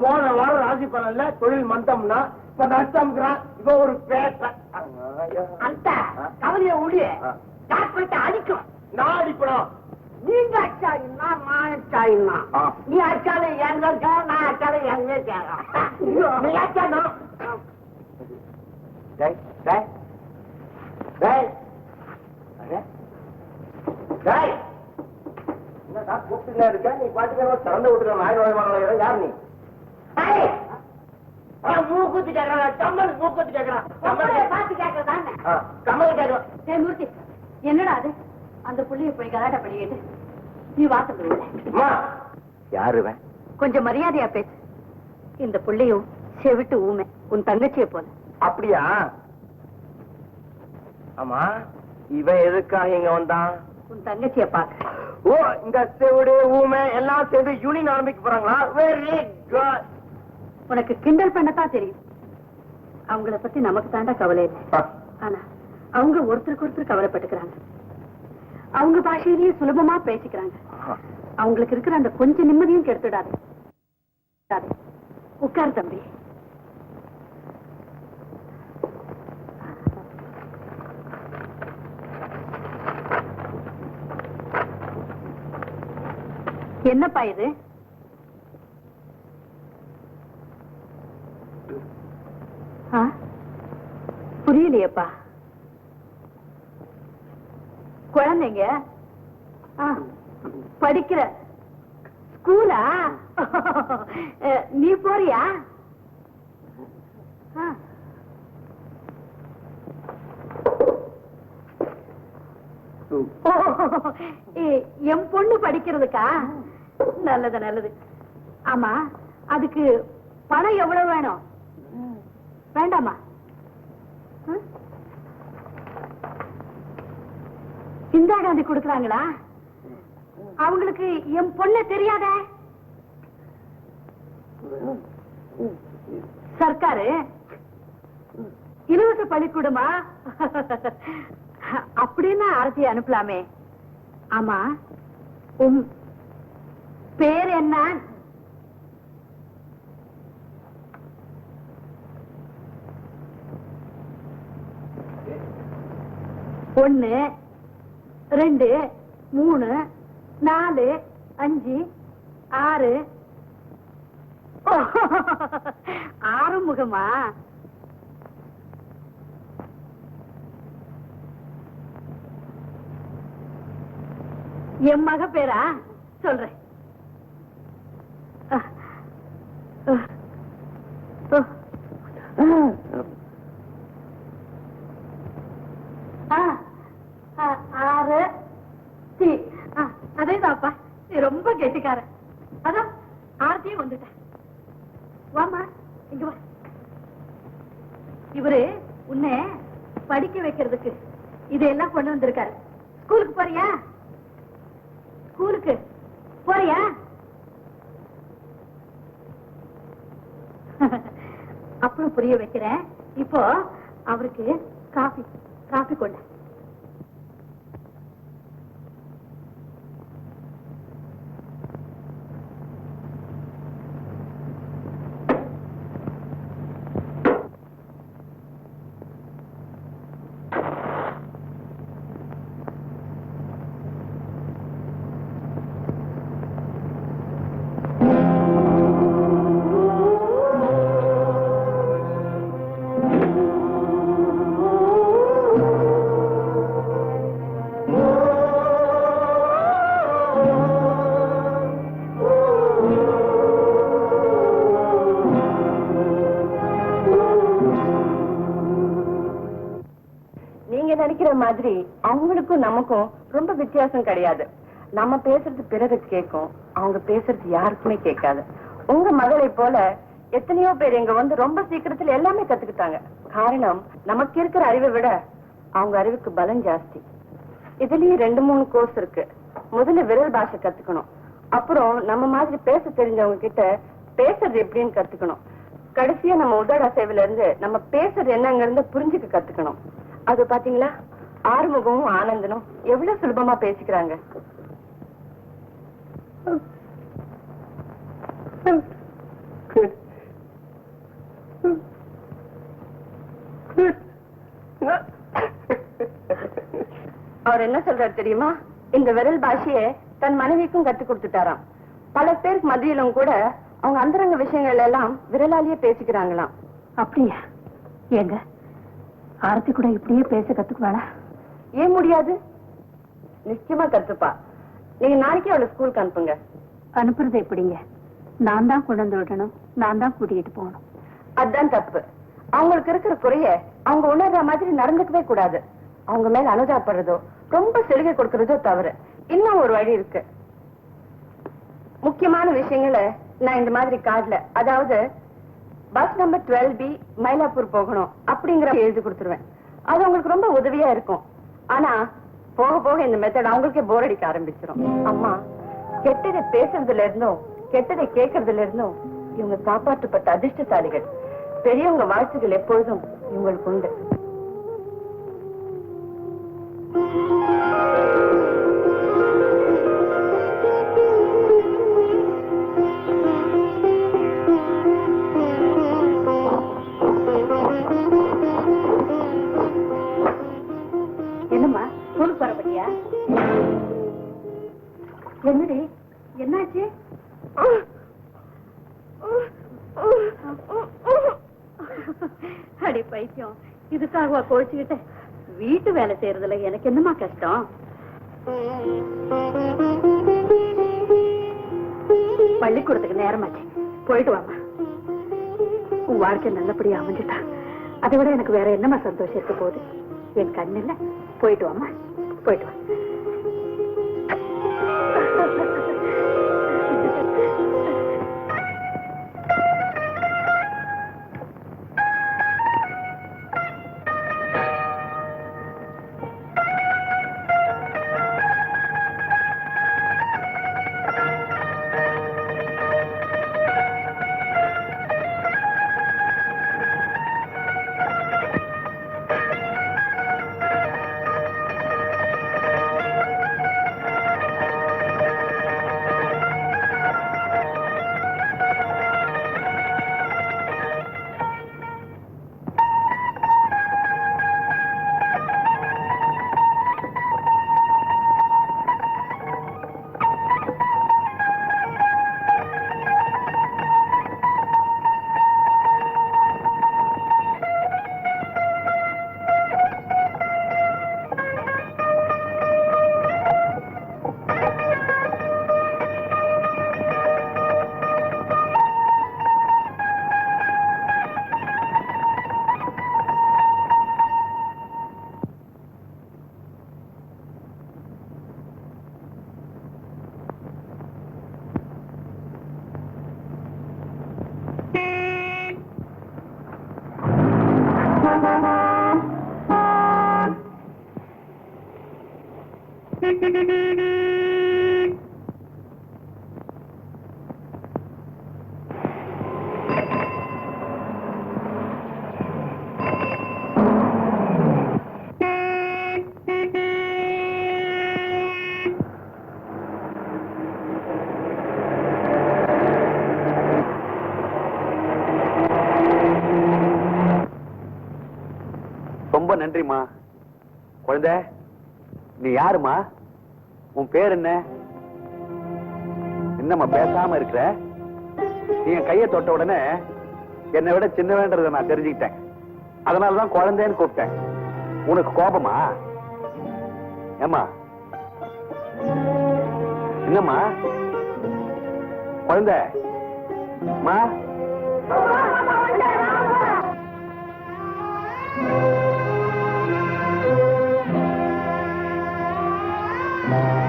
போன வாரம் ராசி பலன்ல தொழில் மந்தம்னா இப்ப நஷ்டம்ங்கிறான் இப்ப ஒரு பேட்ட அந்த கவலையை ஆ. டாக்டர்கிட்ட அடிக்கும்? நான் அடிப்படம் நீங்க அடிச்சா என்ன நான் அடிச்சா என்ன ஆ. நீ அடிச்சாலும் எங்க நான் அடிச்சாலும் எங்க நீ. டேய் என்னடா கூப்பிட்டுல இருக்க? நீ பாட்டுக்கு திறந்து விட்டுற நாய் யார் நீ? மூக்குத்தி கேக்குறான் மூக்குத்தி கேக்குறான். பார்த்து கம்மல் கேக்குறான். மூர்த்தி என்னடா அது? அந்த புள்ளைய போய் கலாட்டா பண்ணிக்கிட்டு நீ யாருவன் கொஞ்சம் மரியாதையா பேசு. இந்த புள்ளையும் செவிட்டு ஊமை. உன் தங்கச்சியை போல. அப்படியா? ஆமா இவன் எதுக்காக இங்க வந்தான்? உன் தங்கச்சிய பாக்க. ஓ இந்த செவிடு ஊமை எல்லாம் சேர்ந்து யூனியன் ஆரம்பிக்க போறாங்களா? வெரி குட் உனக்கு கிண்டல் பண்ணத்தான் தெரியும். அவங்கள பத்தி நமக்கு தாண்டா கவலை இல்லை. ஆனா அவங்க ஒருத்தருக்கு ஒருத்தர் கவலைப்பட்டுக்கிறாங்க. அவங்க பாஷையிலேயே சுலபமா பேசிக்கிறாங்க. அவங்களுக்கு இருக்கிற அந்த கொஞ்சம் நிம்மதியும் கெடுத்துடாது. உட்கார் தம்பி. என்னப்பா இது? புரியலையேப்பா குழந்தைங்க படிக்கிற ஸ்கூலா? நீ போறியா? என் பொண்ணு படிக்கிறதுக்கா? நல்லது நல்லது. ஆமா அதுக்கு பணம் எவ்வளவு வேணும்? வேண்டாமா? இந்திரா காந்தி கொடுக்கறாங்களா? அவங்களுக்கு என் பொண்ணு தெரியாத? சர்க்காரு? இலவச பள்ளிக்கூடமா? அப்படின்னு அரசியை அனுப்பலாமே. ஆமா. உம். பேர் என்ன? ஒன்னு ரெண்டு மூணு நாலு அஞ்சு ஆறு. ஆறு முகமா என் மக பேரா சொல்றேன். ஆர்த்தியும் வந்துட்டேன். வாமா இங்க வா. இவரு உன்னை படிக்க வைக்கிறதுக்கு இதெல்லாம் கொண்டு வந்திருக்காரு. ஸ்கூலுக்கு போறியா? ஸ்கூலுக்கு போறியா? அப்புறம் புரிய வைக்கிறேன். இப்போ அவருக்கு காஃபி காஃபி கொண்ட நினைக்கிற மாதிரி அவங்களுக்கும் நமக்கும் ரொம்ப வித்தியாசம் கிடையாது. நம்ம பேசுறது பிறகு கேட்கும் அவங்க பேசுறது யாருக்குமே கேட்காது. உங்க மகளை போல எத்தனையோ பேர் இங்க வந்து ரொம்ப சீக்கிரத்துல எல்லாமே கத்துக்கிட்டாங்க. காரணம் நமக்கு இருக்கிற அறிவை விட அவங்க அறிவுக்கு பலம் ஜாஸ்தி. இதுலயே ரெண்டு மூணு கோர்ஸ் இருக்கு. முதல்ல விரல் பாஷை கத்துக்கணும். அப்புறம் நம்ம மாதிரி பேச தெரிஞ்சவங்க கிட்ட பேசுறது எப்படின்னு கத்துக்கணும். கடைசியா நம்ம உதட அசைவுல இருந்து நம்ம பேசுறது என்னங்கிறத புரிஞ்சுக்க கத்துக்கணும். அது பாத்தீங்களா? ஆறுமுகமும் ஆனந்தனும் எவ்வளவு சுலபமா பேசிக்கிறாங்க? அவர் என்ன சொல்றாரு தெரியுமா? இந்த விரல் பாஷையை தன் மனைவிக்கும் கத்து கொடுத்துட்டாராம். பல பேருக்கு மத்தியிலும் கூட அவங்க அந்தரங்க விஷயங்கள் எல்லாம் விரலாலேயே பேசிக்கிறாங்களாம். அப்படியா? ஏங்க ஆரத்தி கூட இப்படியே பேச கத்துக்குவாளா? ஏன் முடியாது? நிச்சயமா கத்துப்பா. நீங்க நாளைக்கே அவளை ஸ்கூலுக்கு அனுப்புங்க. அனுப்புறது எப்படிங்க? நான் தான் கொண்டு வந்து விடணும். நான் தான் கூட்டிகிட்டு போகணும். அதுதான் தப்பு. அவங்களுக்கு இருக்கிற குறைய அவங்க உணர்ற மாதிரி நடந்துக்கவே கூடாது. அவங்க மேல அனுதாபப்படுறதோ ரொம்ப சலுகை கொடுக்கறதோ தவறு. இன்னும் ஒரு வழி இருக்கு. முக்கியமான விஷயங்களை நான் இந்த மாதிரி கார்டுல அதாவது bus number twelve B Mylapore போகணும் அப்படிங்கிற எழுதி கொடுத்துருவேன். அது உங்களுக்கு ரொம்ப உதவியா இருக்கும். ஆனா போக போக இந்த மெத்தட் அவங்களுக்கே போர் அடிக்க ஆரம்பிச்சிடும் அம்மா கெட்டதை பேசுறதுல இருந்தும் கெட்டதை கேட்கறதுல இருந்தும் இவங்க காப்பாற்றப்பட்ட அதிர்ஷ்டசாலிகள். பெரியவங்க வாழ்த்துக்கள் எப்பொழுதும் இவங்களுக்கு உண்டு. பைத்தியம். இதுக்காகவா கோழிச்சுக்கிட்ட வீட்டு வேலை செய்யறதுல எனக்கு என்னமா கஷ்டம்? பள்ளிக்கூடத்துக்கு நேரமாச்சு. போயிட்டு வாமா உன் வாழ்க்கை நல்லபடியா அமைஞ்சிட்டா அதை விட எனக்கு வேற என்னமா சந்தோஷம் இருக்க போகுது? என் கண்ணில் போயிட்டு வாமா போயிட்டு வா. ரொம்ப நன்றிம்மா. குழந்தை நீ யாருமா உன் பேர் என்ன? என்னம்மா பேசாம இருக்கிற? நீ என் கையை தொட்ட உடனே என்னை விட சின்னவேன்றதை நான் தெரிஞ்சுக்கிட்டேன். அதனாலதான் குழந்தைன்னு கூப்பிட்டேன். உனக்கு கோபமா? ஏம்மா? என்னம்மா? குழந்தை? மா? You.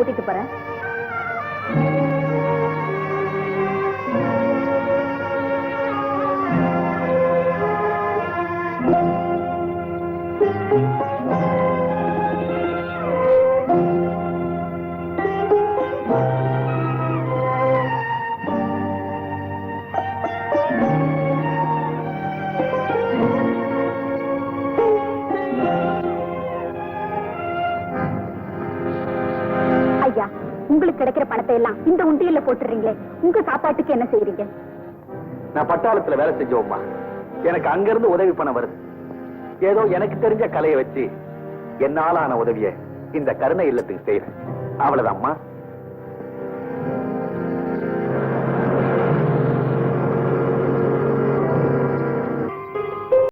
கூட்டிட்டு போறேன். கடையில போட்டுறீங்களே உங்க சாப்பாட்டுக்கு என்ன செய்யறீங்க நான் பட்டாளத்துல வேலை செஞ்சோம்மா. எனக்கு அங்கிருந்து உதவி பண்ண வருது. ஏதோ எனக்கு தெரிஞ்ச கலையை வச்சு என்னால ஆன உதவிய இந்த கருணை இல்லத்துக்கு செய்யறேன் அவ்வளவுதான்மா.